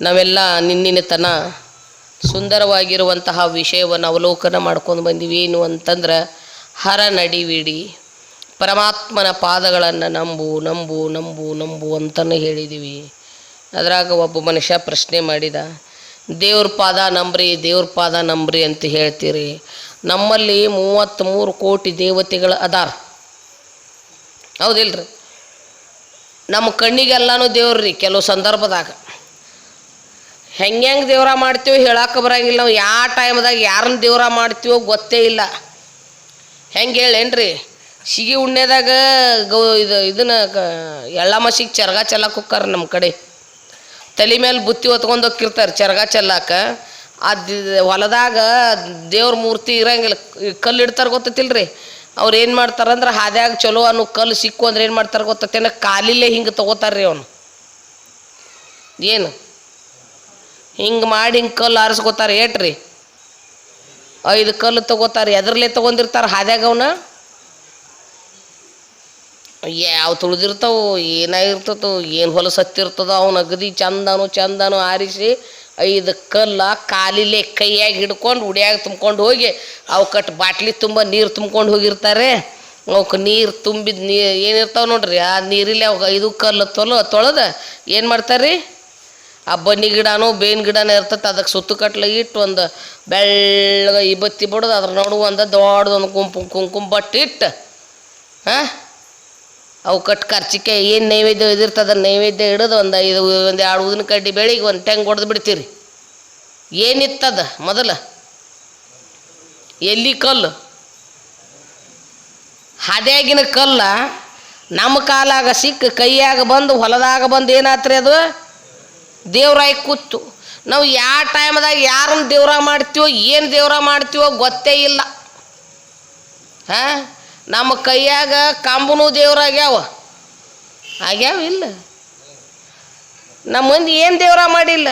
ನಾವೆಲ್ಲ ನಿನ್ನಿನ ತನ ಸುಂದರವಾಗಿರುವಂತಹ ವಿಷಯವನ್ನು ಅವಲೋಕನ ಮಾಡ್ಕೊಂಡು ಬಂದಿವಿ. ಏನು ಅಂತಂದ್ರೆ ಹರ ನಡಿವಿಡಿ, ಪರಮಾತ್ಮನ ಪಾದಗಳನ್ನು ನಂಬು ನಂಬು ನಂಬು ನಂಬು ಅಂತಲೂ ಹೇಳಿದ್ದೀವಿ ಅದ್ರಾಗ ಒಬ್ಬ ಮನುಷ್ಯ ಪ್ರಶ್ನೆ ಮಾಡಿದ, ದೇವ್ರ ಪಾದ ನಂಬ್ರಿ, ದೇವ್ರ ಪಾದ ನಂಬ್ರಿ ಅಂತ ಹೇಳ್ತೀರಿ. ನಮ್ಮಲ್ಲಿ ಮೂವತ್ತ್ಮೂರು ಕೋಟಿ ದೇವತೆಗಳು ಅದಾರ. ಹೌದಿಲ್ರಿ? ನಮ್ಮ ಕಣ್ಣಿಗೆಲ್ಲನೂ ದೇವ್ರಿ ಕೆಲವು ಸಂದರ್ಭದಾಗ. ಹೆಂಗೆ ದೇವ್ರ ಮಾಡ್ತೀವೋ ಹೇಳಕ್ಕೆ ಬರಂಗಿಲ್ಲ ನಾವು. ಯಾವ ಟೈಮ್ದಾಗ ಯಾರನ್ನ ದೇವ್ರ ಮಾಡ್ತೀವೋ ಗೊತ್ತೇ ಇಲ್ಲ. ಹೆಂಗೆ ಹೇಳೇನ್ರಿ? ಸಿಗಿ ಉಣ್ಣೆದಾಗ ಗೌ ಇದು ಇದನ್ನ ಕ ಎಳ್ಳ ಮಸಿಗೆ ಚರ್ಗ ಚೆಲ್ಲಕ್ಕೆ ಹೋಕ್ಕಾರ ನಮ್ಮ ಕಡೆ. ತಲೆ ಮೇಲೆ ಬುತ್ತಿ ಹೊತ್ಕೊಂಡು ಹೋಗಿರ್ತಾರೆ ಚರಗ ಚೆಲ್ಲಕ್ಕೆ ಅದು ಹೊಲದಾಗ ದೇವ್ರ ಮೂರ್ತಿ ಇರಂಗಿಲ್ಲ. ಕಲ್ಲು ಇಡ್ತಾರೆ ಗೊತ್ತತಿಲ್ರಿ? ಅವ್ರು ಏನು ಮಾಡ್ತಾರಂದ್ರೆ ಹಾದ್ಯಾಗ ಚಲೋ ಅನ್ನೋ ಕಲ್ಲು ಸಿಕ್ಕು ಅಂದ್ರೆ ಏನು ಮಾಡ್ತಾರೆ ಗೊತ್ತೈತೇನ ಕಾಲಿಲ್ಲೇ ಹಿಂಗೆ ತೊಗೋತಾರ್ರಿ ಅವನು. ಏನು? ಹಿಂಗೆ ಮಾಡಿ ಹಿಂಗೆ ಕಲ್ಲು ಆರಿಸ್ಕೋತಾರೆ, ಏಟ್ರಿ? ಐದು ಕಲ್ಲು ತಗೋತಾರೆ, ಎದ್ರಲ್ಲೇ ತೊಗೊಂಡಿರ್ತಾರೆ ಹಾದ್ಯಾಗ ಅವನ? ಯಾವ ತುಳಿದಿರ್ತಾವು ಏನಾಗಿರ್ತದೋ ಏನು ಹೊಲ ಸತ್ತಿರ್ತದ, ಅವನು ಅಗದಿ ಚಂದನು ಚಂದನು ಆರಿಸಿ ಐದು ಕಲ್ಲ ಕಾಲಿಲೆ ಕೈಯಾಗಿ ಹಿಡ್ಕೊಂಡು ಉಡಿಯಾಗ ತುಂಬ್ಕೊಂಡು ಹೋಗಿ ಅವಕ್ಕಟ್ಟು ಬಾಟ್ಲಿ ತುಂಬ ನೀರು ತುಂಬ್ಕೊಂಡು ಹೋಗಿರ್ತಾರೆ. ಅವಕ್ಕೆ ನೀರು ತುಂಬಿದ ನೀ ಏನಿರ್ತಾವೆ ನೋಡ್ರಿ, ಆ ನೀರಿಲ್ಲೇ ಅವಾಗ ಐದು ಕಲ್ಲು ತೊಲ ತೊಳೆದು ಏನು ಮಾಡ್ತಾರೆ ಆ ಬನ್ನಿ ಗಿಡನೂ ಬೇವಿನ ಗಿಡನೇ ಇರ್ತೈತೆ, ಅದಕ್ಕೆ ಸುತ್ತು ಕಟ್ಲೆ ಇಟ್ಟು ಒಂದು ಬೆಳ್ಳಗೆ ಇಬ್ಬತ್ತಿ ಬಿಡೋದು, ಅದ್ರ ನೋಡು ಒಂದು ದೊಡ್ಡದೊಂದು ಕುಂಕುಮ ಕುಂಕುಮ ಬಟ್ಟು ಇಟ್ಟು, ಹಾಂ? ಅವು ಕಟ್ ಖರ್ಚಿಕೆ ಏನು ನೈವೇದ್ಯ ಇದಿರ್ತದ ನೈವೇದ್ಯ ಹಿಡಿದು ಒಂದು ಐದು, ಒಂದು ಎರಡು ಊದಿನ ಕಡ್ಡಿ ಬೆಳಿಗ್ಗೆ ಒಂದು ಟೆಂಗ್ ಹೊಡೆದು ಬಿಡ್ತೀರಿ. ಏನಿತ್ತದ ಮೊದಲು? ಎಲ್ಲಿ ಕಲ್ಲು? ಹದ್ಯಾಗಿನ ಕಲ್ಲ ನಮ್ಮ ಕಾಲಾಗ ಸಿಕ್ಕ, ಕೈಯಾಗ ಬಂದು, ಹೊಲದಾಗ ಬಂದು ಏನಾತ್ರಿ ಅದು? ದೇವ್ರಾಗಿ ಕೂತು. ನಾವು ಯಾವ ಟೈಮ್ದಾಗ ಯಾರನ್ನ ದೇವ್ರ ಮಾಡ್ತೀವೋ, ಏನು ದೇವ್ರ ಮಾಡ್ತೀವೋ ಗೊತ್ತೇ ಇಲ್ಲ. ಹಾಂ? ನಮ್ಮ ಕೈಯಾಗ ಕಾಂಬನು ದೇವ್ರಾಗ್ಯಾವ ಆಗ್ಯಾವ. ಇಲ್ಲ? ನಮ್ಮ ಮಂದಿ ಏನು ದೇವ್ರ ಮಾಡಿಲ್ಲ?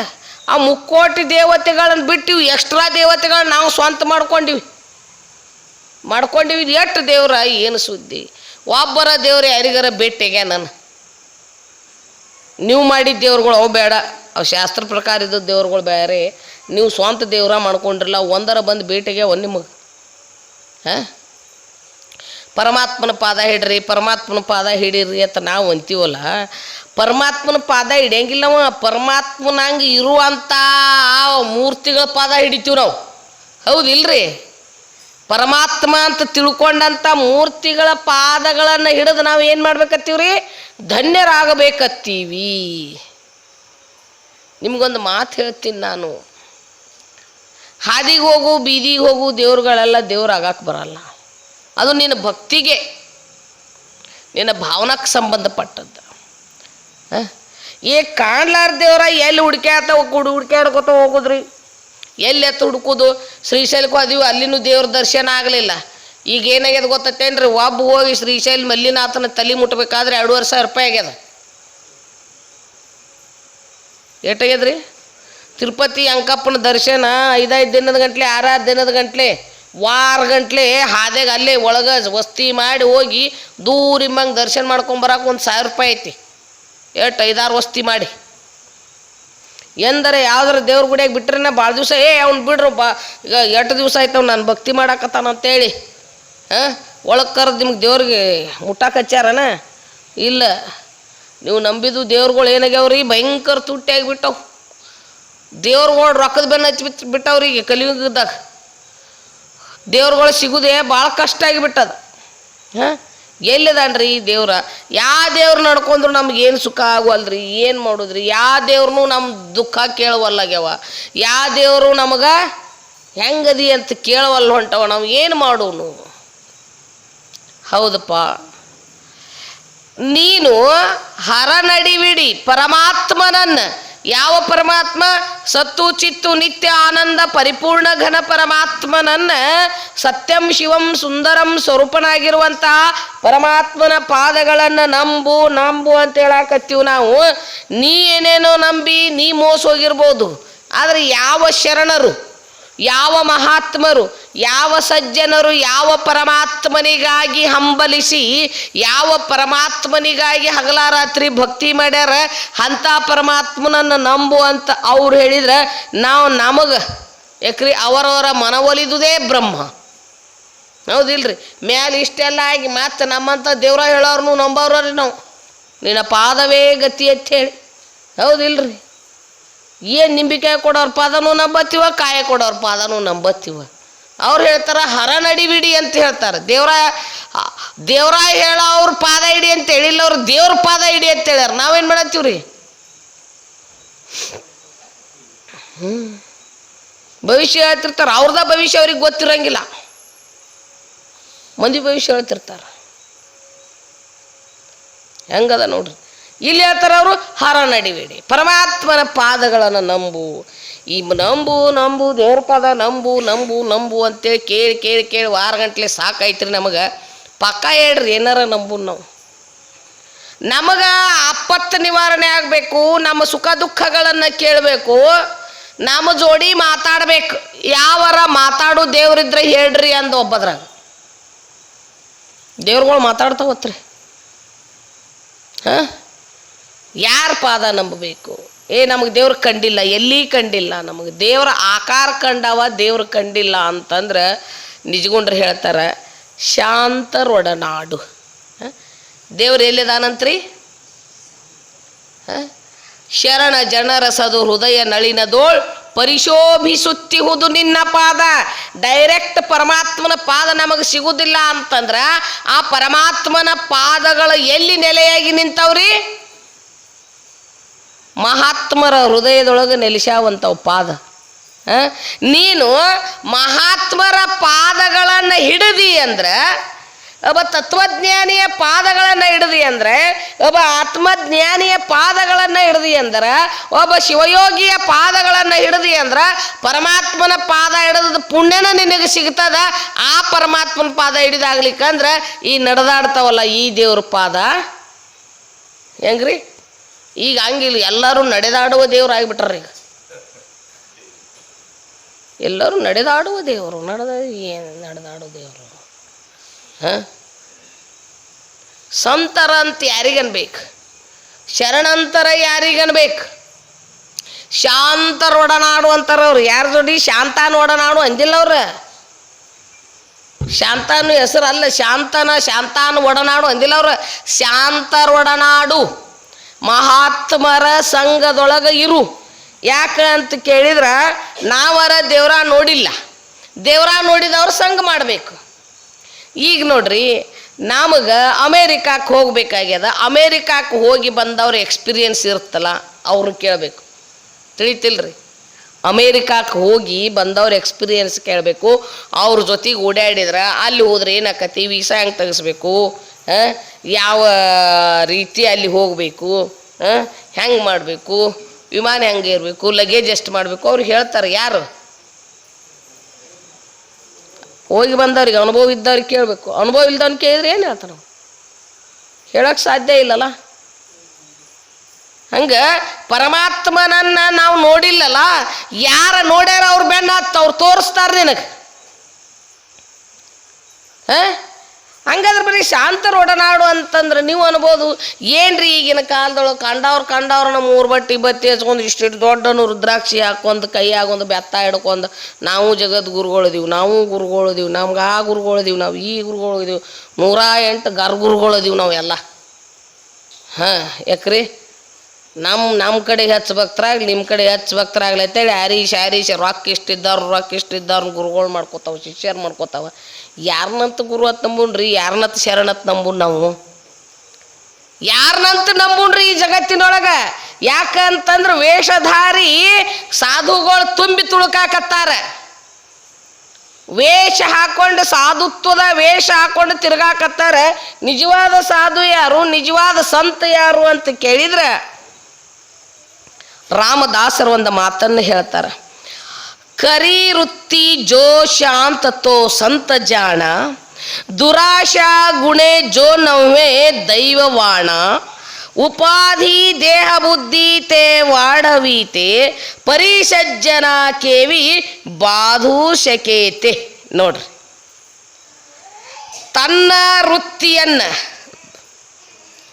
ಆ ಮುಕ್ಕೋಟಿ ದೇವತೆಗಳನ್ನು ಬಿಟ್ಟಿವಿ, ಎಕ್ಸ್ಟ್ರಾ ದೇವತೆಗಳನ್ನ ನಾವು ಸ್ವಂತ ಮಾಡ್ಕೊಂಡಿವಿ. ಮಾಡ್ಕೊಂಡಿವಿ, ಎಷ್ಟು ದೇವ್ರ, ಏನು ಸುದ್ದಿ? ಒಬ್ಬರ ದೇವ್ರ ಯಾರಿಗಾರ ಭೇಟಿಗೆ ನಾನು? ನೀವು ಮಾಡಿದ ದೇವ್ರುಗಳು ಅವು ಬೇಡ. ಅವು ಶಾಸ್ತ್ರ ಪ್ರಕಾರ ಇದ್ದ ದೇವ್ರುಗಳು ಬೇರೆ. ನೀವು ಸ್ವಂತ ದೇವ್ರ ಮಾಡ್ಕೊಂಡಿರಲ್ಲ, ಒಂದರ ಬಂದು ಭೇಟಿಗೆ ಒಂದು ನಿಮಗೆ. ಹಾಂ? ಪರಮಾತ್ಮನ ಪಾದ ಹಿಡ್ರಿ, ಪರಮಾತ್ಮನ ಪಾದ ಹಿಡೀರಿ ಅಂತ ನಾವು ಅಂತೀವಲ್ಲ, ಪರಮಾತ್ಮನ ಪಾದ ಹಿಡಿಯಂಗಿಲ್ಲವ ಪರಮಾತ್ಮನಂಗೆ ಇರುವಂಥ ಮೂರ್ತಿಗಳ ಪಾದ ಹಿಡಿತೀವಿ ನಾವು. ಹೌದಿಲ್ರಿ? ಪರಮಾತ್ಮ ಅಂತ ತಿಳ್ಕೊಂಡಂಥ ಮೂರ್ತಿಗಳ ಪಾದಗಳನ್ನು ಹಿಡಿದು ನಾವು ಏನು ಮಾಡ್ಬೇಕತ್ತೀವ್ರಿ? ಧನ್ಯರಾಗಬೇಕತ್ತೀವಿ. ನಿಮ್ಗೊಂದು ಮಾತು ಹೇಳ್ತೀನಿ ನಾನು. ಹಾದಿಗೆ ಹೋಗು, ಬೀದಿಗೆ ಹೋಗು ದೇವ್ರುಗಳೆಲ್ಲ ದೇವ್ರು ಆಗಕ್ಕೆ ಬರಲ್ಲ. ಅದು ನಿನ್ನ ಭಕ್ತಿಗೆ, ನಿನ್ನ ಭಾವನಕ್ಕೆ ಸಂಬಂಧಪಟ್ಟದ್ದು? ಏ ಕಾಣ್ಲಾರ ದೇವ್ರ ಎಲ್ಲಿ ಹುಡ್ಕ್ಯಾತ ಹುಡು ಹುಡ್ಕ್ಯಾಡ್ಕೊತ ಹೋಗುದ್ರಿ? ಎಲ್ಲಿ ಹುಡುಕುದು? ಶ್ರೀಶೈಲಕ್ಕೂ ಅದೀವಿ ಅಲ್ಲಿನೂ ದೇವ್ರ ದರ್ಶನ ಆಗಲಿಲ್ಲ. ಈಗ ಏನಾಗ್ಯದ ಗೊತ್ತೇನ್ರಿ ಒಬ್ಬ ಹೋಗಿ ಶ್ರೀಶೈಲ್ ಮಲ್ಲಿನಾಥನ ತಲೆ ಮುಟ್ಬೇಕಾದ್ರೆ ಎರಡೂವರೆ ಸಾವಿರ ರೂಪಾಯಿ ಆಗ್ಯದ. ಏಟಾಗ್ಯದ್ರಿ ತಿರುಪತಿ ಅಂಕಪ್ಪನ ದರ್ಶನ ಐದೈದು ದಿನದ ಗಂಟ್ಲೆ, ಆರಾರು ದಿನದ ಗಂಟ್ಲೆ, ವಾರ ಗಂಟ್ಲೆ ಹಾದ್ಯಾಗ ಅಲ್ಲೇ ಒಳಗೆ ವಸ್ತಿ ಮಾಡಿ ಹೋಗಿ ದೂರಿಮ್ಮಂಗೆ ದರ್ಶನ ಮಾಡ್ಕೊಂಬರಕ್ಕೆ ಒಂದು ಸಾವಿರ ರೂಪಾಯಿ ಐತಿ. ಎಷ್ಟು? ಐದಾರು ವಸ್ತಿ ಮಾಡಿ. ಎಂದರೆ ಯಾವ್ದಾರ ದೇವ್ರ ಗುಡಿಯಾಗ ಬಿಟ್ರೆ ಭಾಳ ದಿವಸ, ಏ, ಅವ್ನು ಬಿಡ್ರು, ಬಾ. ಈಗ ಎಷ್ಟು ದಿವಸ ಆಯ್ತವ ನಾನು ಭಕ್ತಿ ಮಾಡಾಕತ್ತಾನ ಅಂತೇಳಿ. ಹಾಂ? ಒಳಗೆ ಕರೆದು ನಿಮ್ಗೆ ದೇವ್ರಿಗೆ ಮುಟ್ಟಾಕ್ ಹಚ್ಚಾರನ ಇಲ್ಲ. ನೀವು ನಂಬಿದ್ದು ದೇವ್ರುಗಳು ಏನಾಗ್ಯಾವ್ರಿ? ಭಯಂಕರ ತುಟ್ಟಿ ಆಗಿಬಿಟ್ಟವು ದೇವ್ರುಗಳು ರೊಕ್ಕದ ಬೆನ್ನ ಹಚ್ಚಿ ಬಿಟ್ಟು ಈಗ ಕಲಿಯುಗದಾಗ. ದೇವ್ರುಗಳು ಸಿಗುದೇ ಭಾಳ ಕಷ್ಟ ಆಗಿಬಿಟ್ಟದ. ಹಾಂ? ಎಲ್ಲಿದಾನ್ರಿ ದೇವ್ರ? ಯಾವ ದೇವ್ರ ನಡ್ಕೊಂಡ್ರು ನಮ್ಗೆ ಏನು ಸುಖ ಆಗುವಲ್ರಿ? ಏನು ಮಾಡುದ್ರಿ? ಯಾವ ದೇವ್ರನ್ನೂ ನಮ್ಮ ದುಃಖ ಕೇಳವಲ್ಲಾಗ್ಯವ. ಯಾವ ದೇವರು ನಮಗೆ ಹೆಂಗದಿ ಅಂತ ಕೇಳವಲ್ಲ ಹೊಂಟವ. ನಾವು ಏನು ಮಾಡೋನು? ಹೌದಪ್ಪ. ನೀನು ಹರ ನಡಿವಿಡಿ ಪರಮಾತ್ಮನನ್ನ ಯಾವ ಪರಮಾತ್ಮ? ಸತ್ತು, ಚಿತ್ತು, ನಿತ್ಯ, ಆನಂದ, ಪರಿಪೂರ್ಣ ಘನ ಪರಮಾತ್ಮನನ್ನ ಸತ್ಯಂ, ಶಿವಂ, ಸುಂದರಂ ಸ್ವರೂಪನಾಗಿರುವಂತಹ ಪರಮಾತ್ಮನ ಪಾದಗಳನ್ನು ನಂಬು ನಂಬು ಅಂತ ಹೇಳಾಕತ್ತೀವಿ ನಾವು. ನೀ ಏನೇನೋ ನಂಬಿ, ನೀ ಮೋಸ ಹೋಗಿರ್ಬೋದು ಆದರೆ ಯಾವ ಶರಣರು ಯಾವ ಮಹಾತ್ಮರು, ಯಾವ ಸಜ್ಜನರು ಯಾವ ಪರಮಾತ್ಮನಿಗಾಗಿ ಹಂಬಲಿಸಿ, ಯಾವ ಪರಮಾತ್ಮನಿಗಾಗಿ ಹಗಲಾರಾತ್ರಿ ಭಕ್ತಿ ಮಾಡ್ಯಾರ ಅಂತ ಪರಮಾತ್ಮನನ್ನು ನಂಬು ಅಂತ ಅವ್ರು ಹೇಳಿದ್ರೆ ನಾವು ನಮಗೆ, ಯಾಕ್ರಿ ಅವರವರ ಮನವೊಲಿದುದೇ ಬ್ರಹ್ಮ. ಹೌದಿಲ್ರಿ? ಮ್ಯಾಲೆ ಇಷ್ಟೆಲ್ಲ ಆಗಿ ಮತ್ತೆ ನಮ್ಮಂಥ ದೇವ್ರ ಹೇಳೋರ್ನು ನಂಬೋರ್ರಿ ನಾವು. ನಿನ್ನ ಪಾದವೇ ಗತಿ ಅಂತ ಹೇಳಿ. ಹೌದಿಲ್ರಿ? ಏನು ನಿಂಬಿಕಾಯಿ ಕೊಡೋರು ಪಾದನೂ ನಂಬತ್ತೀವ, ಕಾಯಿ ಕೊಡೋರು ಪಾದನೂ ನಂಬತ್ತೀವ? ಅವ್ರು ಹೇಳ್ತಾರೆ, ಹರ ನಡಿಬಿಡಿ ಅಂತ ಹೇಳ್ತಾರೆ. ದೇವ್ರ ದೇವ್ರ ಹೇಳ ಅವ್ರ ಪಾದ ಹಿಡಿ ಅಂತ ಹೇಳಿಲ್ಲ ಅವ್ರು, ದೇವ್ರ ಪಾದ ಹಿಡಿ ಅಂತ ಹೇಳ್ಯಾರ. ನಾವೇನು ಮಾಡತ್ತೀವ್ರಿ? ಹ್ಞೂ ಭವಿಷ್ಯ ಹೇಳ್ತಿರ್ತಾರೆ. ಅವ್ರದ ಭವಿಷ್ಯ ಅವ್ರಿಗೆ ಗೊತ್ತಿರಂಗಿಲ್ಲ. ಮಂದಿ ಭವಿಷ್ಯ ಹೇಳ್ತಿರ್ತಾರೆ. ಹೆಂಗದ ನೋಡ್ರಿ? ಇಲ್ಲಿ ಹೇಳ್ತಾರೆ ಅವರು, ಹರ ನಡಿಬೇಡಿ. ಪರಮಾತ್ಮನ ಪಾದಗಳನ್ನು ನಂಬು. ಈ ನಂಬು ನಂಬು, ದೇವ್ರ ಪಾದ ನಂಬು ನಂಬು ನಂಬು ಅಂತೇಳಿ ಕೇಳಿ ಕೇಳಿ ಕೇಳಿ ವಾರ ಗಂಟ್ಲೆ ಸಾಕಾಯ್ತ್ರಿ ನಮಗೆ. ಪಕ್ಕ ಹೇಳ್ರಿ, ಏನಾರ ನಂಬು ನಾವು. ನಮಗೆ ಆಪತ್ತು ನಿವಾರಣೆ ಆಗಬೇಕು, ನಮ್ಮ ಸುಖ ದುಃಖಗಳನ್ನು ಕೇಳಬೇಕು, ನಮ್ಮ ಜೋಡಿ ಮಾತಾಡಬೇಕು. ಯಾವರ ಮಾತಾಡು ದೇವ್ರಿದ್ರೆ ಹೇಳ್ರಿ ಅಂದ ಒಬ್ಬದ್ರಾಗ. ದೇವ್ರುಗಳು ಮಾತಾಡ್ತಾವತ್ರಿ. ಹಾಂ? ಯಾರ ಪಾದ ನಂಬಬೇಕು? ಏ, ನಮಗೆ ದೇವ್ರ ಕಂಡಿಲ್ಲ, ಎಲ್ಲಿ ಕಂಡಿಲ್ಲ? ನಮಗೆ ದೇವ್ರ ಆಕಾರ ಕಂಡವ ದೇವ್ರ ಕಂಡಿಲ್ಲ ಅಂತಂದ್ರೆ ನಿಜಗುಂಡ್ರು ಹೇಳ್ತಾರೆ, ಶಾಂತರೊಡನಾಡು. ಹ? ದೇವ್ರು ಎಲ್ಲಿದಾನಂತ್ರಿ? ಶರಣ ಶರಣ ಜನರಸದು ಹೃದಯ ನಳಿನದೋಳ್ ಪರಿಶೋಭಿಸುತ್ತಿಹುದು ನಿನ್ನ ಪಾದ. ಡೈರೆಕ್ಟ್ ಪರಮಾತ್ಮನ ಪಾದ ನಮಗೆ ಸಿಗುವುದಿಲ್ಲ ಅಂತಂದ್ರೆ ಆ ಪರಮಾತ್ಮನ ಪಾದಗಳು ಎಲ್ಲಿ ನೆಲೆಯಾಗಿ ನಿಂತವ್ರಿ? ಮಹಾತ್ಮರ ಹೃದಯದೊಳಗೆ ನೆಲೆಸ್ಯಾವಂಥವು ಪಾದ? ನೀನು ಮಹಾತ್ಮರ ಪಾದಗಳನ್ನು ಹಿಡಿದಿ ಅಂದ್ರೆ, ಒಬ್ಬ ತತ್ವಜ್ಞಾನಿಯ ಪಾದಗಳನ್ನು ಹಿಡಿದಿ ಅಂದ್ರೆ, ಒಬ್ಬ ಆತ್ಮಜ್ಞಾನಿಯ ಪಾದಗಳನ್ನು ಹಿಡಿದಿ ಅಂದ್ರೆ, ಒಬ್ಬ ಶಿವಯೋಗಿಯ ಪಾದಗಳನ್ನು ಹಿಡಿದಿ ಅಂದ್ರೆ, ಪರಮಾತ್ಮನ ಪಾದ ಹಿಡಿದ ಪುಣ್ಯನ ನಿನಗೆ ಸಿಗ್ತದ, ಆ ಪರಮಾತ್ಮನ ಪಾದ ಹಿಡಿದಾಗ್ಲಿಕ್ಕಂದ್ರೆ ಈ ನಡೆದಾಡ್ತಾವಲ್ಲ ಈ ದೇವ್ರ ಪಾದ. ಹೆಂಗ್ರಿ? ಈಗ ಹಂಗಿಲ್ಲ, ಎಲ್ಲರೂ ನಡೆದಾಡುವ ದೇವ್ರು ಈಗ ಎಲ್ಲರೂ ನಡೆದಾಡುವ ದೇವರು, ನಡೆದ ಏನು ನಡೆದಾಡುವ ದೇವರು? ಹಾಂ? ಸಂತರ ಅಂತ ಯಾರಿಗನ್ಬೇಕು? ಶರಣಂತರ ಯಾರಿಗನ್ಬೇಕು? ಶಾಂತರ ಒಡನಾಡು ಅಂತಾರ ಅವ್ರು ಯಾರ ಜೋಡಿ? ಶಾಂತಾನ ಒಡನಾಡು ಅಂದಿಲ್ಲ ಅವ್ರ ಶಾಂತಾನು ಹೆಸರು ಅಲ್ಲ ಶಾಂತನ ಶಾಂತಾನು ಒಡನಾಡು ಅಂದಿಲ್ಲ ಅವ್ರ ಶಾಂತರ ಒಡನಾಡು. ಮಹಾತ್ಮರ ಸಂಘದೊಳಗೆ ಇರು. ಯಾಕೆ ಅಂತ ಕೇಳಿದ್ರೆ, ನಾವರ ದೇವ್ರ ನೋಡಿಲ್ಲ. ದೇವ್ರ ನೋಡಿದವ್ರ ಸಂಘ ಮಾಡಬೇಕು. ಈಗ ನೋಡ್ರಿ, ನಮಗೆ ಅಮೇರಿಕಾಕ್ಕೆ ಹೋಗ್ಬೇಕಾಗ್ಯದ. ಅಮೇರಿಕಾಕ್ಕೆ ಹೋಗಿ ಬಂದವ್ರ ಎಕ್ಸ್ಪೀರಿಯನ್ಸ್ ಇರುತ್ತಲ್ಲ ಅವ್ರನ್ನ ಕೇಳಬೇಕು. ತಿಳಿತಿಲ್ರಿ? ಅಮೇರಿಕಾಕ್ಕೆ ಹೋಗಿ ಬಂದವ್ರ ಎಕ್ಸ್ಪೀರಿಯನ್ಸ್ ಕೇಳಬೇಕು. ಅವ್ರ ಜೊತೆಗೆ ಓಡಾಡಿದ್ರೆ, ಅಲ್ಲಿ ಹೋದ್ರೆ ಏನಾಕತಿ? ವೀಸಾ ಹೆಂಗೆ ತೆಗಿಸ್ಬೇಕು? ಯಾವ ರೀತಿ ಅಲ್ಲಿ ಹೋಗಬೇಕು? ಹೆಂಗೆ ಮಾಡಬೇಕು? ವಿಮಾನ ಹೆಂಗೆ ಇರಬೇಕು ಲಗೇಜ್ ಎಷ್ಟು ಮಾಡಬೇಕು? ಅವ್ರು ಹೇಳ್ತಾರೆ, ಯಾರು? ಹೋಗಿ ಬಂದವ್ರಿಗೆ ಅನುಭವ ಇದ್ದವ್ರಿಗೆ ಕೇಳಬೇಕು. ಅನುಭವ ಇಲ್ದವ್ನು ಕೇಳಿದ್ರೆ ಏನು ಹೇಳ್ತಾರೆ ಹೇಳೋಕ್ಕೆ ಸಾಧ್ಯ ಇಲ್ಲಲ್ಲ? ಹಂಗೆ ಪರಮಾತ್ಮನನ್ನ ನಾವು ನೋಡಿಲ್ಲಲ್ಲ, ಯಾರ ನೋಡ್ಯಾರ ಅವ್ರು ಬೆನ್ನ ಹತ್ತು ಅವ್ರು ತೋರಿಸ್ತಾರೆ ನಿನಗೆ. ಹಾಂ? ಹಂಗಾದ್ರೆ ಬರೀ ಶಾಂತರ ಒಡನಾಡು ಅಂತಂದ್ರೆ ನೀವು ಅನ್ಬೋದು, ಏನ್ರಿ ಈಗಿನ ಕಾಲದೊಳಗೆ ಕಂಡವ್ರು ಕಂಡವ್ರು ನಮ್ಮ ಊರು ಬಟ್ಟಿ ಬತ್ತಿ ಹಚ್ಕೊಂಡು ಇಷ್ಟಿಷ್ಟು ದೊಡ್ಡನು ರುದ್ರಾಕ್ಷಿ ಹಾಕೊಂಡು ಕೈಯಾಗೊಂದು ಬೆತ್ತ ಹಿಡ್ಕೊಂಡು ನಾವು ಜಗದ್ ಗುರುಗಳಿದೀವಿ ನಾವು ಗುರುಗಳಿದೀವಿ ನಮ್ಗೆ ಆ ಗುರುಗಳಿದೀವಿ ನಾವು ಈ ಗುರುಗಳಿದೀವಿ ನೂರ ಎಂಟು ಗರ್ ಗುರುಗಳಿದೀವಿ ನಾವು ಎಲ್ಲ. ಹಾಂ, ಯಾಕ್ರಿ? ನಮ್ಮ ನಮ್ಮ ಕಡೆ ಹೆಚ್ಚು ಭಕ್ತರಾಗ್ಲಿ ನಿಮ್ಮ ಕಡೆ ಹೆಚ್ಚು ಭಕ್ತರಾಗ್ಲಿ ಅಂತೇಳಿ ಹರೀಶ್ ಹರೀಶ್, ರೊಕ್ಕ ಇಷ್ಟಿದ್ದವ್ರು ರೊಕ್ಕ ಇಷ್ಟಿದ್ದವ್ರು ಗುರುಗಳು ಮಾಡ್ಕೋತಾವ, ಶಿಷ್ಯರು ಮಾಡ್ಕೋತಾವ. ಯಾರನ್ನಂತ ಗುರು ಅಂತ ನಂಬುಣ್ರಿ ಯಾರನ್ನಂತ ಶರಣತ್ ನಂಬುಣ್ ನಾವು? ಯಾರನ್ನಂತ ನಂಬುಣ್ರಿ ಈ ಜಗತ್ತಿನೊಳಗೆ? ಯಾಕಂತಂದ್ರೆ ವೇಷಧಾರಿ ಸಾಧುಗಳು ತುಂಬಿ ತುಳುಕಾಕತ್ತಾರ. ವೇಷ ಹಾಕೊಂಡು ಸಾಧುತ್ವದ ವೇಷ ಹಾಕೊಂಡು ತಿರ್ಗಾಕತ್ತಾರ. ನಿಜವಾದ ಸಾಧು ಯಾರು, ನಿಜವಾದ ಸಂತ ಯಾರು ಅಂತ ಕೇಳಿದ್ರೆ ರಾಮದಾಸರು ಒಂದು ಮಾತನ್ನು ಹೇಳ್ತಾರೆ. ಕರಿ ವೃತ್ತಿ ಜೋ ಸಂತ ಜಾಣ, ದುರಾಶಾ ಗುಣೆ ಜೋ ನವ್ವೆ ದೈವವಾಣ, ಉಪಾಧಿ ದೇಹ ಬುದ್ಧಿ ತೇ ವಾಢವೀತೆ ಪರಿಸಜ್ಜನ ಕೇವಿ ಬಾಧೂಶಕೇತೆ ನೋಡ್ರಿ. ತನ್ನ ವೃತ್ತಿಯನ್ನ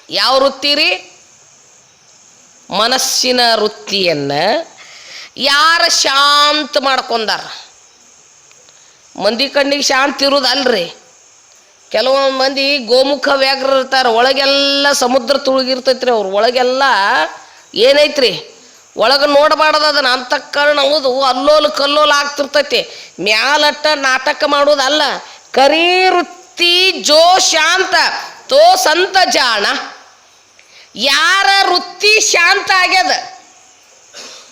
ಯಾವ ವೃತ್ತಿ ರೀ? ಮನಸ್ಸಿನ ವೃತ್ತಿಯನ್ನ ಯಾರ ಶಾಂತ ಮಾಡ್ಕೊಂಡಾರ? ಮಂದಿ ಕಣ್ಣಿಗೆ ಶಾಂತಿ ಇರೋದಲ್ರಿ. ಕೆಲವೊಂದು ಮಂದಿ ಗೋಮುಖ ವ್ಯಾಘ್ರ ಇರ್ತಾರೆ, ಒಳಗೆಲ್ಲ ಸಮುದ್ರ ತುಳುಗಿರ್ತೈತ್ರಿ ಅವ್ರು. ಒಳಗೆಲ್ಲ ಏನೈತ್ರಿ? ಒಳಗೆ ನೋಡಬಾರ್ದು ಅದನ್ನ. ಕಾರಣ ಹೌದು, ಅಲ್ಲೋಲು ಕಲ್ಲೋಲು ಆಗ್ತಿರ್ತೈತಿ. ಮ್ಯಾಲಟ್ಟ ನಾಟಕ ಮಾಡೋದಲ್ಲ. ಕರಿ ವೃತ್ತಿ ಜೋ ಶಾಂತ, ತೋ ಸಂತ ಜಾಣ. ಯಾರ ವೃತ್ತಿ ಶಾಂತ ಆಗ್ಯದ?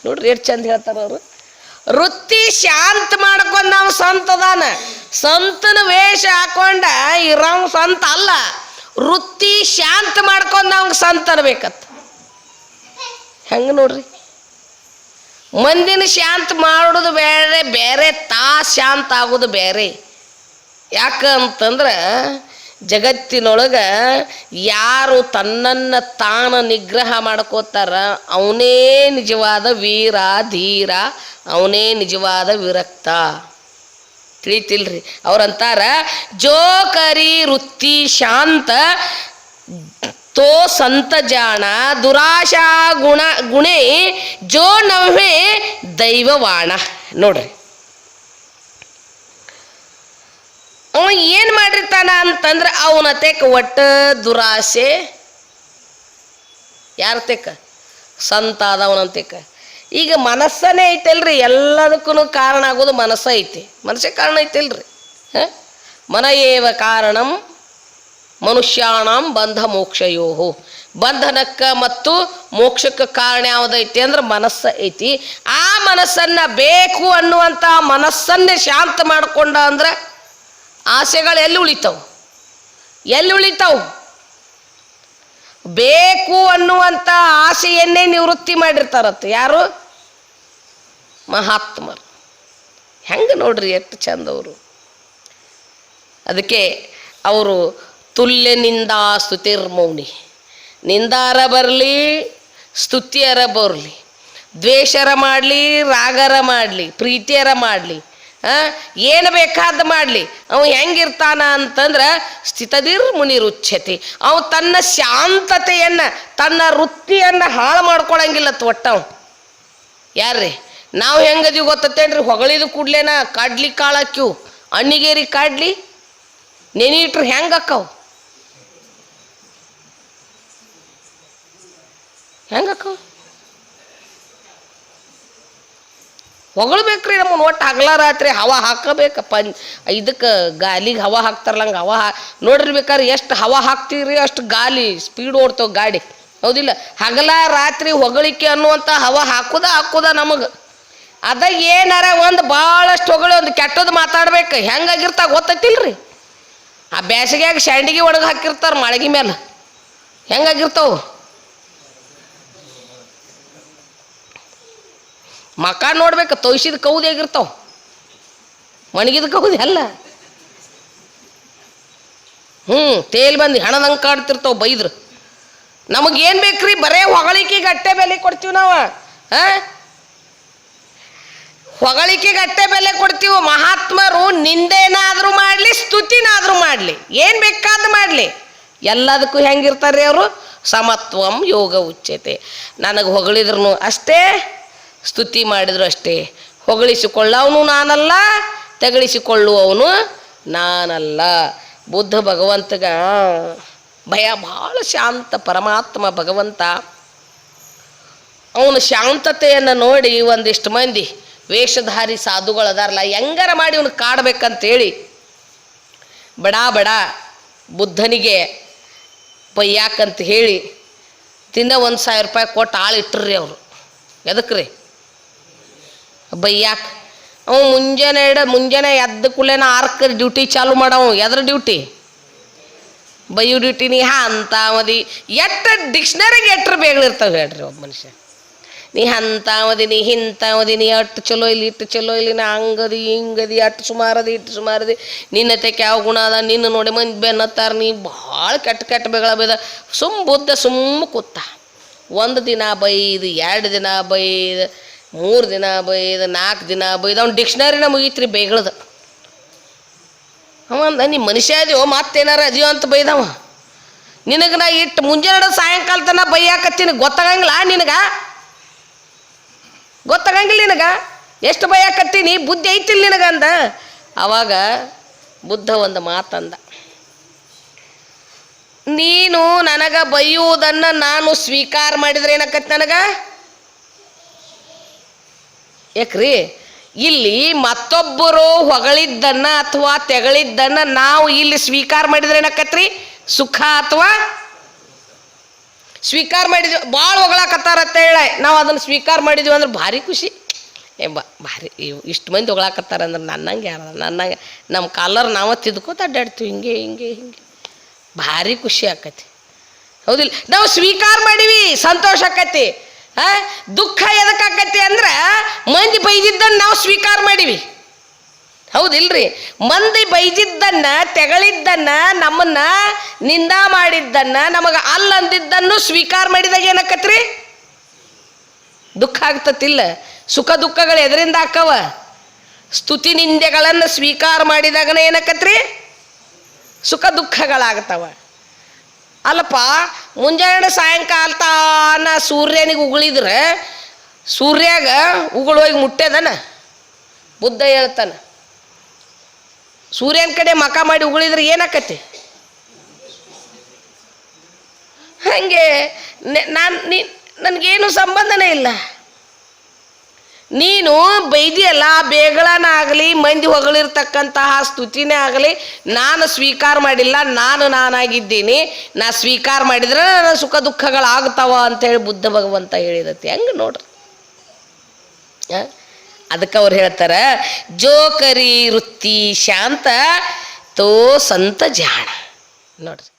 ನೋಡ್ರಿ ಎಷ್ಟು ಚಂದ ಹೇಳ್ತಾರ ಅವರು. ವೃತ್ತಿ ಶಾಂತ ಮಾಡ್ಕೊಂಡು ನಾವು ಸಂತದಾನ ಸಂತನ ವೇಷ ಹಾಕೊಂಡ ಇರವ್ ಸಂತ ಅಲ್ಲ. ವೃತ್ತಿ ಶಾಂತ ಮಾಡ್ಕೊಂಡು ನಾವು ಸಂತ ಅನ್ಬೇಕತ್ತ ಹೆಂಗೆ ನೋಡ್ರಿ? ಮಂದಿನ ಶಾಂತ ಮಾಡೋದು ಬೇರೆ ಬೇರೆ ತಾ ಶಾಂತ ಆಗೋದು ಬೇರೆ. ಯಾಕಂತಂದ್ರೆ ಜಗತ್ತಿನೊಳಗೆ ಯಾರು ತನ್ನನ್ನು ತಾನು ನಿಗ್ರಹ ಮಾಡ್ಕೋತಾರ, ಅವನೇ ನಿಜವಾದ ವೀರ, ಧೀರ, ಅವನೇ ನಿಜವಾದ ವಿರಕ್ತ. ತಿಳಿತಿಲ್ರಿ. ಅವ್ರಂತಾರ, ಜೋ ಕರಿ ವೃತ್ತಿ ಶಾಂತ, ತೋ ಸಂತ ಜಾಣ, ದುರಾಶಾ ಗುಣ, ಗುಣೆ, ಜೋ ನವೇ ದೈವವಾಣ. ನೋಡ್ರಿ. ಅವ ಏನು ಮಾಡಿರ್ತಾನ ಅಂತಂದ್ರೆ ಅವನ ತೆಕ್ ಒಟ್ಟ ದುರಾಸೆ. ಯಾರ ತೆಕ್ಕ ಸಂತ ಆದವನಂತೆಕ್ಕ ಈಗ ಮನಸ್ಸನೇ ಐತಲ್ರಿ ಎಲ್ಲದಕ್ಕೂ ಕಾರಣ ಆಗೋದು ಮನಸ್ಸ ಐತಿ. ಮನಸ್ಸೇ ಕಾರಣ ಐತಲ್ರಿ. ಹ? ಮನ ಏವ ಕಾರಣಂ ಮನುಷ್ಯಾಣಂ ಬಂಧ ಮೋಕ್ಷಯೋಹು. ಬಂಧನಕ್ಕೆ ಮತ್ತು ಮೋಕ್ಷಕ್ಕೆ ಕಾರಣ ಯಾವುದೈತಿ ಅಂದ್ರೆ ಮನಸ್ಸು ಐತಿ. ಆ ಮನಸ್ಸನ್ನ ಬೇಕು ಅನ್ನುವಂಥ ಮನಸ್ಸನ್ನೇ ಶಾಂತ ಮಾಡಿಕೊಂಡ ಅಂದ್ರೆ ಆಸೆಗಳು ಎಲ್ಲಿ ಉಳಿತಾವು? ಎಲ್ಲಿ ಉಳಿತಾವು? ಬೇಕು ಅನ್ನುವಂಥ ಆಸೆಯನ್ನೇ ನಿವೃತ್ತಿ ಮಾಡಿರ್ತಾರತ್ತ ಯಾರು? ಮಹಾತ್ಮರು. ಹೆಂಗೆ ನೋಡ್ರಿ ಎಷ್ಟು ಚಂದ ಅವರು. ಅದಕ್ಕೆ ಅವರು ತುಲ್ಯ ನಿಂದಾ ಸ್ತುತಿರ್ಮೌನಿ ನಿಂದಾರ ಬರಲಿ, ಸ್ತುತಿಯರ ಬರಲಿ. ದ್ವೇಷರ ಮಾಡಲಿ, ರಾಗರ ಮಾಡಲಿ, ಪ್ರೀತಿಯರ ಮಾಡಲಿ. ಏನು ಬೇಕಾದ ಮಾಡಲಿ? ಅವ ಹೆಂಗಿರ್ತಾನ ಅಂತಂದ್ರೆ ಸ್ಥಿತದಿರ್ ಮುನಿರುಚ್ಛತಿ ಅವ ತನ್ನ ಶಾಂತತೆಯನ್ನು, ತನ್ನ ವೃತ್ತಿಯನ್ನು ಹಾಳು ಮಾಡ್ಕೊಳಂಗಿಲ್ಲ ಒಟ್ಟವ್ ಯಾರ್ರಿ? ನಾವು ಹೆಂಗದೀವಿ ಗೊತ್ತತ್ತೇನ್ರಿ? ಹೊಗಳಿದ ಕೂಡ್ಲೇನ ಕಾಡ್ಲಿ ಕಾಳಕ್ಕಿವು. ಅಣ್ಣಿಗೇರಿ ಕಾಡ್ಲಿ, ನೆನಿಟ್ರು ಹೆಂಗೆ ಅಕ್ಕವು? ಹೆಂಗೆ ಅಕ್ಕವು ಹೊಗಳ್ಬೇಕ್ರಿ ನಮ್ಮನ್ನು, ಒಟ್ಟು ಹಗಲ ರಾತ್ರಿ ಹವಾ ಹಾಕಬೇಕು. ಪಂ ಇದಕ್ಕೆ ಗಾಲಿಗೆ ಹವಾ ಹಾಕ್ತಾರಲ್ಲ ಹಂಗೆ ಹವಾ ಹಾ ನೋಡ್ರಿ ಬೇಕಾದ್ರೆ ಎಷ್ಟು ಹವಾ ಹಾಕ್ತೀರಿ, ಅಷ್ಟು ಗಾಲಿ ಸ್ಪೀಡ್ ಓಡ್ತವೆ ಗಾಡಿ. ಹೌದಿಲ್ಲ? ಹಗಲ ರಾತ್ರಿ ಹೊಗಳಿಕೆ ಅನ್ನುವಂಥ ಹವಾ ಹಾಕುದ ಹಾಕುದ ನಮಗೆ. ಅದ ಏನಾರ ಒಂದು ಭಾಳಷ್ಟು ಹೊಗಳಿ ಒಂದು ಕೆಟ್ಟದ್ದು ಮಾತಾಡ್ಬೇಕು. ಹೆಂಗಾಗಿರ್ತಾವ ಗೊತ್ತೈತಿಲ್ರಿ ಆ ಬೇಸಿಗೆಯಾಗ ಶಂಡಿಗೆ ಒಳಗೆ ಹಾಕಿರ್ತಾರೆ ಮಳಗಿ ಮೇಲೆ ಹೆಂಗಾಗಿರ್ತಾವು? ಮಕ ನೋಡ್ಬೇಕು, ತೊಯ್ಸಿದ ಕೌದೆ ಆಗಿರ್ತವೆ. ಒಣಗಿದ ಕೌದಿ ಅಲ್ಲ. ಹ್ಞೂ ತೇಲ್ ಬಂದು ಹಣದಂಗೆ ಕಾಡ್ತಿರ್ತಾವ ಬೈದ್ರು. ನಮಗೇನು ಬೇಕ್ರಿ, ಬರೇ ಹೊಗಳಿಕೆಗೆ ಅಟ್ಟೆ ಬೆಲೆ ಕೊಡ್ತೀವಿ ನಾವು, ಹಾಂ? ಹೊಗಳಿಕೆಗೆ ಅಟ್ಟೆ ಬೆಲೆ ಕೊಡ್ತೀವಿ, ಮಹಾತ್ಮರು ನಿಂದೇನಾದರೂ ಮಾಡಲಿ, ಸ್ತುತಿನಾದರೂ ಮಾಡಲಿ. ಏನು ಬೇಕಾದ ಮಾಡಲಿ. ಎಲ್ಲದಕ್ಕೂ ಹೆಂಗಿರ್ತಾರೆ ಅವರು? ಸಮತ್ವಂ ಯೋಗ ಉಚ್ಯತೆ. ನನಗೆ ಹೊಗಳಿದ್ರು ಅಷ್ಟೇ. ಸ್ತುತಿ ಮಾಡಿದ್ರು ಅಷ್ಟೇ. ಹೊಗಳಿಸಿಕೊಳ್ಳವನು ನಾನಲ್ಲ, ತಗಳಿಸಿಕೊಳ್ಳುವವನು ನಾನಲ್ಲ. ಬುದ್ಧ ಭಗವಂತಗ ಭಯ ಭಾಳ ಶಾಂತ ಪರಮಾತ್ಮ ಭಗವಂತ. ಅವನ ಶಾಂತತೆಯನ್ನು ನೋಡಿ ಒಂದಿಷ್ಟು ಮಂದಿ ವೇಷಧಾರಿ ಸಾಧುಗಳು ಅದಾರಲ್ಲ, ಹೆಂಗಾರ ಮಾಡಿ ಅವನು ಕಾಡ್ಬೇಕಂತೇಳಿ ಬಡ ಬಡ ಬುದ್ಧನಿಗೆ ಪಯ್ಯಾಕಂತ ಹೇಳಿ ದಿನ ಒಂದು ಸಾವಿರ ರೂಪಾಯಿ ಕೊಟ್ಟು ಆಳು ಇಟ್ರಿ ಅವರು. ಎದಕ್ಕೆ ರೀ ಬೈಯಾಕ. ಅವ ಮುಂಜಾನೆ ಇಡ ಮುಂಜಾನೆ ಎದ್ದ ಕೂಡಲೇನ ಆರ್ಕ ಡ್ಯೂಟಿ ಚಾಲು ಮಾಡವ. ಎದ್ರ ಡ್ಯೂಟಿ? ಬೈಯು ಡ್ಯೂಟಿನಿ ಹಾ ಅಂತ ಮದಿ. ಎಟ್ಟು ಡಿಕ್ಷನರಿಗೆ ಎಟ್ರ ಬೇಗಳಿರ್ತಾವೆ ಹೇಳ್ರಿ ಒಬ್ಬ ಮನುಷ್ಯ. ನೀ ಅಂತಾವದಿನಿ ನೀ ಅಟ್ಟು ಚಲೋ ಇಲ್ಲಿ ಇಟ್ಟು ಚಲೋ ಇಲ್ಲಿ, ನಾ ಹಂಗದಿ, ಹಿಂಗದಿ ಅಟ್ಟು ಸುಮಾರದಿ ಇಟ್ಟು ಸುಮಾರದಿ. ನಿನ್ನ ತೆಕ್ಕೆ ಯಾವ ಗುಣ ಅದ, ನಿನ್ನ ನೋಡಿ ಮಂದಿ ಬೆನ್ನತ್ತಾರ, ನೀ ಭಾಳ ಕೆಟ್ಟ ಕೆಟ್ಟ ಬೇಗಳ ಬೇದ. ಸುಮ್ಮ ಬುದ್ಧ ಸುಮ್ಮ ಕೂತ. ಒಂದು ದಿನ ಬೈದು, ಎರಡು ದಿನ ಬೈದು ಮೂರು ದಿನ ಬೈದ ನಾಲ್ಕು ದಿನ ಬೈದು, ಅವ್ನು ಡಿಕ್ಷನರಿನ ಮುಗೀತ್ರಿ ಬೈಗಳದ. ಅವ ಅಂದ, ನೀ ಮನುಷ್ಯ ಅದೀವೋ ಮತ್ತೇನಾರ ಅದೀವೋ ಅಂತ ಬೈದವ. ನಿನಗೆ ನಾ ಇಟ್ಟು ಮುಂಜಾನೆ ಸಾಯಂಕಾಲ ತನಕ ಬೈಯಾಕತ್ತೀನಿ, ಗೊತ್ತಾಗಂಗಿಲ್ಲ ನಿನಗ? ಗೊತ್ತಾಗಂಗಿಲ್ಲ ನಿನಗ. ಎಷ್ಟು ಬೈಯಾಕತ್ತೀನಿ, ಬುದ್ಧಿ ಐತಿಲ್ಲ ನಿನಗ? ಅಂದ. ಅವಾಗ ಬುದ್ಧ ಒಂದು ಮಾತಂದ ನೀನು ನನಗ ಬೈಯುವುದನ್ನು ನಾನು ಸ್ವೀಕಾರ ಮಾಡಿದ್ರೆ ಏನಾಕತ್ ನನಗ? ಯಾಕ್ರಿ ಇಲ್ಲಿ ಮತ್ತೊಬ್ಬರು ಹೊಗಳಿದ್ದನ್ನ ಅಥವಾ ತೆಗಳಿದ್ದನ್ನ ನಾವು ಇಲ್ಲಿ ಸ್ವೀಕಾರ ಮಾಡಿದ್ರೆ ಏನಕ್ಕತ್ರಿ ಸುಖ ಅಥವಾ ಸ್ವೀಕಾರ ಮಾಡಿದ್ವಿ. ಭಾಳ ಹೊಗಳಾಕತ್ತಾರತ್ತ ಹೇಳ ನಾವು ಅದನ್ನು ಸ್ವೀಕಾರ ಮಾಡಿದ್ವಿ ಅಂದ್ರೆ ಭಾರಿ ಖುಷಿ. ಏ ಬಾ, ಭಾರಿ ಇಷ್ಟು ಮಂದಿ ಹೊಗಳಾಕತ್ತಾರ ಅಂದ್ರೆ ನನ್ನಂಗೆ ಯಾರ, ನನ್ನಂಗೆ ನಮ್ಮ ಕಾಲರ್ ನಾವು ತಿದ್ಕೋತ ಅಡ್ಡಾಡ್ತೀವಿ. ಹಿಂಗೆ ಹಿಂಗೆ ಹಿಂಗೆ. ಭಾರಿ ಖುಷಿ ಆಕತಿ. ಹೌದಿಲ್ಲ? ನಾವು ಸ್ವೀಕಾರ ಮಾಡೀವಿ, ಸಂತೋಷ ಆಕತಿ. ದುಃಖ ಎದಕ್ಕಾಕತಿ ಅಂದ್ರೆ ಮಂದಿ ಬೈದಿದ್ದನ್ನು ನಾವು ಸ್ವೀಕಾರ ಮಾಡೀವಿ. ಹೌದಿಲ್ರಿ? ಮಂದಿ ಬೈದಿದ್ದನ್ನ, ತೆಗಳಿದ್ದನ್ನ, ನಮ್ಮನ್ನ ನಿಂದ ಮಾಡಿದ್ದನ್ನ, ನಮಗೆ ಅಲ್ಲ ಅಂದಿದ್ದನ್ನು ಸ್ವೀಕಾರ ಮಾಡಿದಾಗ ಏನಕ್ಕತ್ರಿ ದುಃಖ ಆಗ್ತತಿಲ್ಲ. ಸುಖ ದುಃಖಗಳು ಎದರಿಂದ ಹಾಕವ ಸ್ತುತಿ ನಿಂದೆಗಳನ್ನು ಸ್ವೀಕಾರ ಮಾಡಿದಾಗನ ಏನಕ್ಕತ್ರಿ ಸುಖ ದುಃಖಗಳಾಗ್ತವ. ಅಲ್ಲಪ್ಪ, ಮುಂಜಾನೆ ಸಾಯಂಕಾಲ ತಾನ ಸೂರ್ಯನಿಗೆ ಉಗುಳಿದ್ರೆ ಸೂರ್ಯಾಗ ಉಗುಳೋಗಿ ಮುಟ್ಟೆದನ? ಬುದ್ಧ ಹೇಳ್ತಾನ. ಸೂರ್ಯನ ಕಡೆ ಮಕ ಮಾಡಿ ಉಗುಳಿದ್ರೆ ಏನಾಕತಿ? ಹಾಗೆ ನಾನು ನೀ ನನಗೇನು ಸಂಬಂಧನೇ ಇಲ್ಲ. ನೀನು ಬೈದಿಯಲ್ಲ ಬೇಗಳನಾಗಲಿ ಮಂದಿ ಹೊಗಳಿರ್ತಕ್ಕಂತಹ ಸ್ತುತಿನೇ ಆಗಲಿ, ನಾನು ಸ್ವೀಕಾರ ಮಾಡಿಲ್ಲ, ನಾನು ನಾನಾಗಿದ್ದೀನಿ. ನಾ ಸ್ವೀಕಾರ ಮಾಡಿದ್ರೆ ನನ್ನ ಸುಖ ದುಃಖಗಳಾಗ್ತಾವ ಅಂತೇಳಿ ಬುದ್ಧ ಭಗವಂತ ಹೇಳಿದತಿ. ಹೆಂಗೆ ನೋಡ್ರಿ? ಅದಕ್ಕೆ ಅವ್ರು ಹೇಳ್ತಾರೆ ಜೋಕರಿ ವೃತ್ತಿ ಶಾಂತ ತೋ ಸಂತ ಜಾಣ. ನೋಡ್ರಿ.